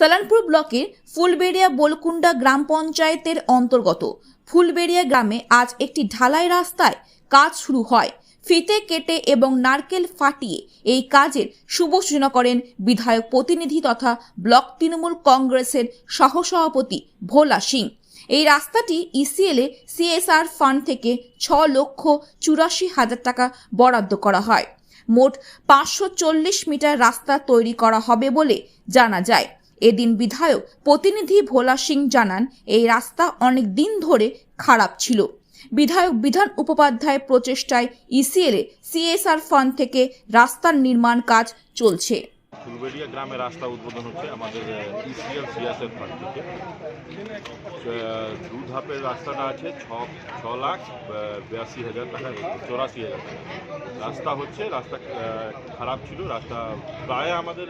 সালানপুর ব্লকের ফুলবেড়িয়া বোলকুন্ডা গ্রাম পঞ্চায়েতের অন্তর্গত ফুলবেড়িয়া গ্রামে আজ একটি ঢালাই রাস্তায় কাজ শুরু হয়। ফিতে কেটে এবং নারকেল ফাটিয়ে এই কাজের শুভ সূচনা করেন বিধায়ক প্রতিনিধি তথা ব্লক তৃণমূল কংগ্রেসের সহসভাপতি ভোলা সিং। এই রাস্তাটি ইসিএলে সিএসআর ফান্ড থেকে ছ লক্ষ চুরাশি হাজার টাকা বরাদ্দ করা হয়। মোট পাঁচশো চল্লিশ মিটার রাস্তা তৈরি করা হবে বলে জানা যায়। এদিন বিধায়ক প্রতিনিধি ভোলা সিং জানান, এই রাস্তা অনেক দিন ধরে খারাপ ছিল। বিধায়ক বিধান উপাধ্যায়ের প্রচেষ্টায় ইসিএলে সিএসআর ফান্ড থেকে রাস্তার নির্মাণ কাজ চলছে। ফুলবেড়িয়া গ্রামে রাস্তা উদ্বোধন হচ্ছে আমাদের ইসিএল সিএসএফ ফান্ড থেকে। দু ধাপের রাস্তাটা আছে ছ ছ লাখ বিরাশি হাজার টাকা চৌরাশি হাজার টাকা। রাস্তা হচ্ছে, রাস্তা খারাপ ছিল, রাস্তা প্রায় আমাদের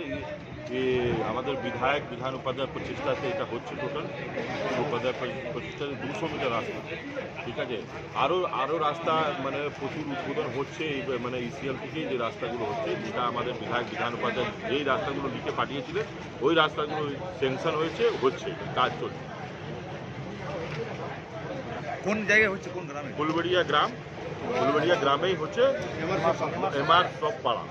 আমাদের বিধায়ক, বিধান উপাধ্যায় প্রচেষ্টাতে এটা হচ্ছে টোটাল প্র- প্রচেষ্টাতে দুশো মিটার রাস্তা ঠিক আছে? আরও আরও রাস্তা মানে প্রচুর উদ্বোধন হচ্ছে এই মানে ইসিএল থেকেই যে রাস্তাগুলো হচ্ছে যেটা আমাদের বিধায়ক বিধান উপাধ্যায় যেই রাস্তাগুলো লিখে পাঠিয়েছিলেন ওই রাস্তাগুলো স্যাংশন হয়েছে হচ্ছে কাজ চলছে। কোন জায়গায় হচ্ছে কোন গ্রামে? ফুলবেড়িয়া গ্রাম ফুলবেড়িয়া গ্রামেই হচ্ছে এমআর সব পাড়া।